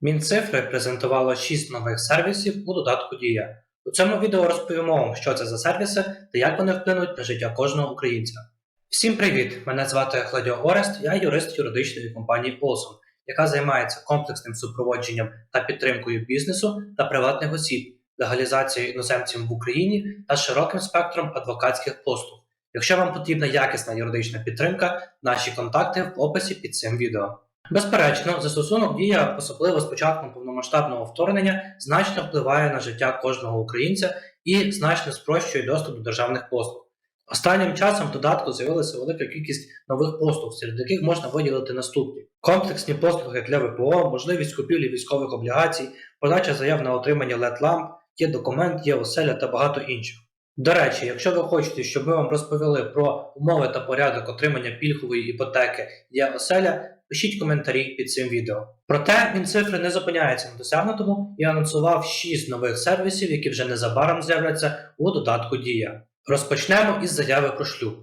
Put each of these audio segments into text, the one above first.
Мінцифри презентувало 6 нових сервісів у додатку Дія. У цьому відео розповімо вам, що це за сервіси та як вони вплинуть на життя кожного українця. Всім привіт! Мене звати Хладіо Орест, я юрист юридичної компанії Олсон, яка займається комплексним супроводженням та підтримкою бізнесу та приватних осіб, легалізацією іноземців в Україні та широким спектром адвокатських послуг. Якщо вам потрібна якісна юридична підтримка, наші контакти в описі під цим відео. Безперечно, застосунок дія, особливо з початком повномасштабного вторгнення, значно впливає на життя кожного українця і значно спрощує доступ до державних послуг. Останнім часом в додатку з'явилася велика кількість нових послуг, серед яких можна виділити наступні: комплексні послуги для ВПО, можливість купівлі військових облігацій, подача заяв на отримання LED-ламп, є документ, є оселя та багато інших. До речі, якщо ви хочете, щоб ми вам розповіли про умови та порядок отримання пільгової іпотеки є оселя, пишіть коментарі під цим відео. Проте Мінцифри не зупиняється на досягнутому і анонсував 6 нових сервісів, які вже незабаром з'являться у додатку Дія. Розпочнемо із заяви про шлюб.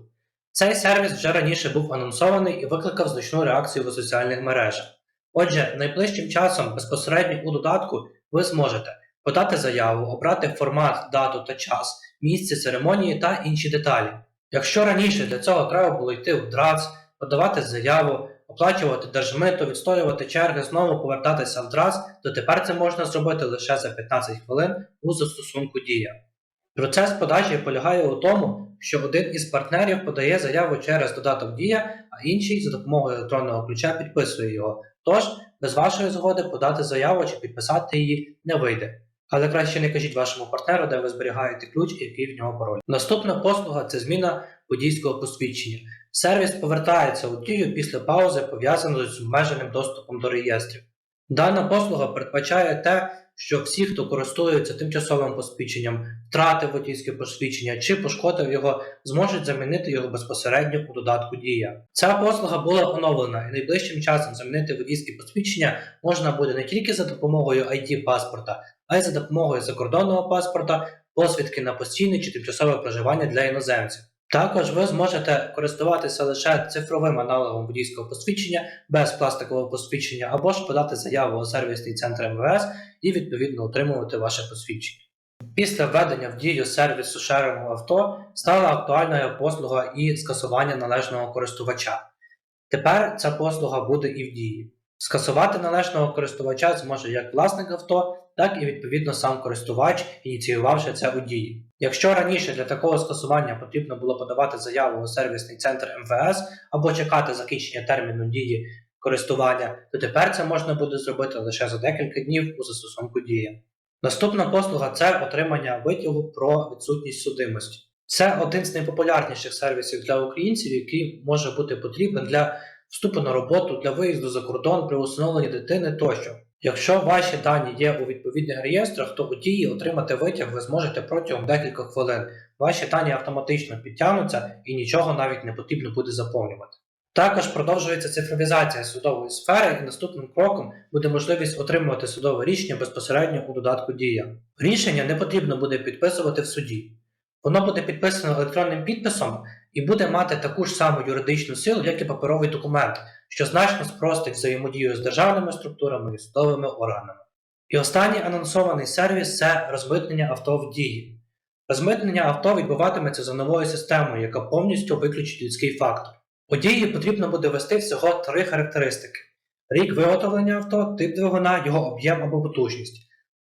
Цей сервіс вже раніше був анонсований і викликав значну реакцію у соціальних мережах. Отже, найближчим часом безпосередньо у додатку ви зможете подати заяву, обрати формат, дату та час, місце церемонії та інші деталі. Якщо раніше для цього треба було йти в ДРАЦ, подавати заяву, оплачувати держмито, відстоювати черги, знову повертатися в ДРАЦ, то тепер це можна зробити лише за 15 хвилин у застосунку Дія. Процес подачі полягає у тому, що один із партнерів подає заяву через додаток Дія, а інший за допомогою електронного ключа підписує його. Тож, без вашої згоди подати заяву чи підписати її не вийде. Але краще не кажіть вашому партнеру, де ви зберігаєте ключ і який в нього пароль. Наступна послуга це зміна водійського посвідчення. Сервіс повертається у дію після паузи, пов'язаної з обмеженим доступом до реєстрів. Дана послуга передбачає те, що всі, хто користується тимчасовим посвідченням, втратив водійське посвідчення чи пошкодив його, зможуть замінити його безпосередньо у додатку Дія. Ця послуга була оновлена і найближчим часом замінити водійське посвідчення можна буде не тільки за допомогою ID паспорта, а й за допомогою закордонного паспорта, посвідки на постійне чи тимчасове проживання для іноземців. Також ви зможете користуватися лише цифровим аналогом водійського посвідчення без пластикового посвідчення, або ж подати заяву у сервісний центр МВС і відповідно отримувати ваше посвідчення. Після введення в дію сервісу шерингу авто стала актуальною послуга і скасування належного користувача. Тепер ця послуга буде і в дії. Скасувати належного користувача зможе як власник авто, так і відповідно сам користувач, ініціювавши це у дії. Якщо раніше для такого скасування потрібно було подавати заяву у сервісний центр МВС або чекати закінчення терміну дії користування, то тепер це можна буде зробити лише за декілька днів у застосунку Дія. Наступна послуга це отримання витягу про відсутність судимості. Це один з найпопулярніших сервісів для українців, який може бути потрібен для вступу на роботу, для виїзду за кордон при усиновленні дитини тощо. Якщо ваші дані є у відповідних реєстрах, то у дії отримати витяг ви зможете протягом декількох хвилин. Ваші дані автоматично підтягнуться і нічого навіть не потрібно буде заповнювати. Також продовжується цифровізація судової сфери, і наступним кроком буде можливість отримувати судове рішення безпосередньо у додатку Дія. Рішення не потрібно буде підписувати в суді. Воно буде підписано електронним підписом і буде мати таку ж саму юридичну силу, як і паперовий документ, що значно спростить взаємодію з державними структурами і судовими органами. І останній анонсований сервіс це розмитнення авто в дії. Розмитнення авто відбуватиметься за новою системою, яка повністю виключить людський фактор. У дії потрібно буде ввести всього три характеристики: рік виготовлення авто, тип двигуна, його об'єм або потужність.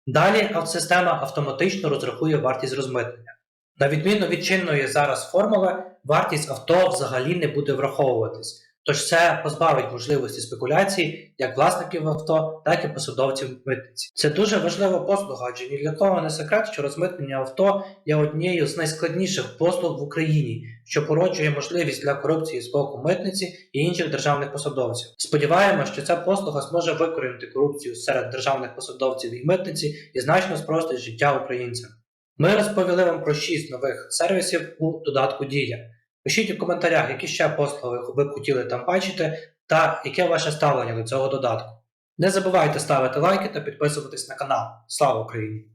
Далі автосистема автоматично розрахує вартість розмитнення. На відміну від чинної зараз формули, вартість авто взагалі не буде враховуватись, тож це позбавить можливості спекуляцій як власників авто, так і посадовців митниці. Це дуже важлива послуга, адже ні для кого не секрет, що розмитнення авто є однією з найскладніших послуг в Україні, що породжує можливість для корупції з боку митниці і інших державних посадовців. Сподіваємося, що ця послуга зможе викорінити корупцію серед державних посадовців і митниці і значно спростить життя українцям. Ми розповіли вам про 6 нових сервісів у додатку Дія. Пишіть у коментарях, які ще послуги ви б хотіли там бачити, та яке ваше ставлення до цього додатку. Не забувайте ставити лайки та підписуватись на канал. Слава Україні!